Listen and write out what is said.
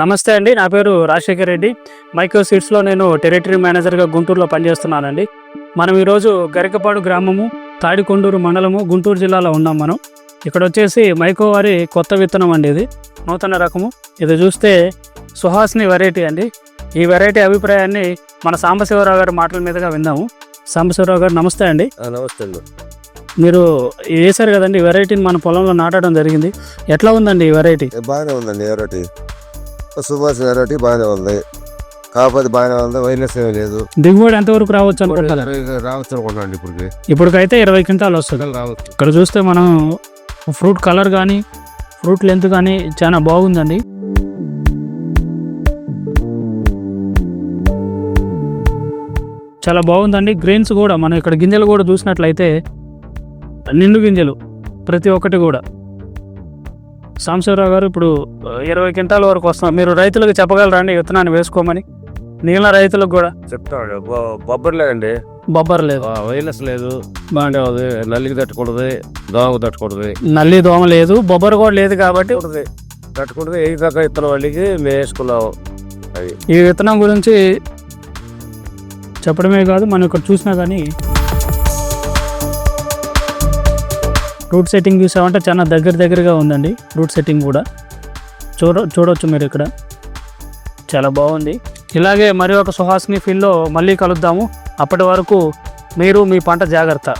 నమస్తే అండి నా పేరు రాజశేఖర్ రెడ్డి. మైక్రో సీడ్స్లో నేను టెరిటరీ మేనేజర్గా గుంటూరులో పనిచేస్తున్నానండి. మనం ఈరోజు గరికపాడు గ్రామము తాడికొండూరు మండలము గుంటూరు జిల్లాలో ఉన్నాం మనం. ఇక్కడ వచ్చేసి మైకో వారి కొత్త విత్తనం అండి ఇది నూతన రకము. ఇది చూస్తే సుహాసిని వెరైటీ అండి. ఈ వెరైటీ అభిప్రాయాన్ని మన సాంబశివరావు గారి మాటల మీదుగా విందాము. సాంబశివరావు గారు నమస్తే అండి. నమస్తే అండి. మీరు వేశారు కదండి వెరైటీని మన పొలంలో నాటడం జరిగింది. ఎట్లా ఉందండి ఈ వెరైటీ? బాగానే ఉందండి వెరైటీ. సుభాష్ వెరైటీ బాగానే ఉంది. కాకపోతే బాగానే ఉంది వైరస్ ఏమీ లేదు. దిగుబడి ఎంతవరకు రావచ్చు రావచ్చు అనుకున్నాండి ఇప్పుడు ఇప్పటికైతే ఇరవై క్వింటాలు వస్తుంది. రావచ్చు. ఇక్కడ చూస్తే మనం ఫ్రూట్ కలర్ కానీ ఫ్రూట్ లెంత్ కానీ చాలా బాగుందండి. చాలా బాగుందండి. గ్రెయిన్స్ కూడా మనం ఇక్కడ గింజలు కూడా చూసినట్లయితే నిండు గింజలు ప్రతి ఒక్కటి కూడా. సాంబశివరావు గారు ఇప్పుడు ఇరవై క్వింటాల వరకు వస్తాం మీరు రైతులకు చెప్పగలరా అండి విత్తనాన్ని వేసుకోమని? మిగిలిన రైతులకు కూడా. చెప్తాడు బొబ్బర్ లేదండి. బొబ్బర్ లేదు. వైరస్ లేదు. బాగానే ఉంది నల్లికి తట్టుకూడదు దోమకు తట్టుకూడదు నల్లి దోమ లేదు బొబ్బర్ కూడా లేదు కాబట్టి తట్టుకూడదు ఏ దాకా ఇత్తనం వాళ్ళకి మేము వేసుకున్నాము అది. ఈ విత్తనం గురించి చెప్పడమే కాదు మనం ఇక్కడ చూసినా కానీ రూట్ సెట్టింగ్ చూసామంటే చాలా దగ్గర దగ్గరగా ఉందండి. రూట్ సెట్టింగ్ కూడా. చూడ చూడవచ్చు మీరు ఇక్కడ. చాలా బాగుంది. ఇలాగే మరి ఒక సుహాసిని ఫీల్డ్లో మళ్ళీ కలుద్దాము. అప్పటి వరకు మీరు మీ పంట జాగ్రత్త.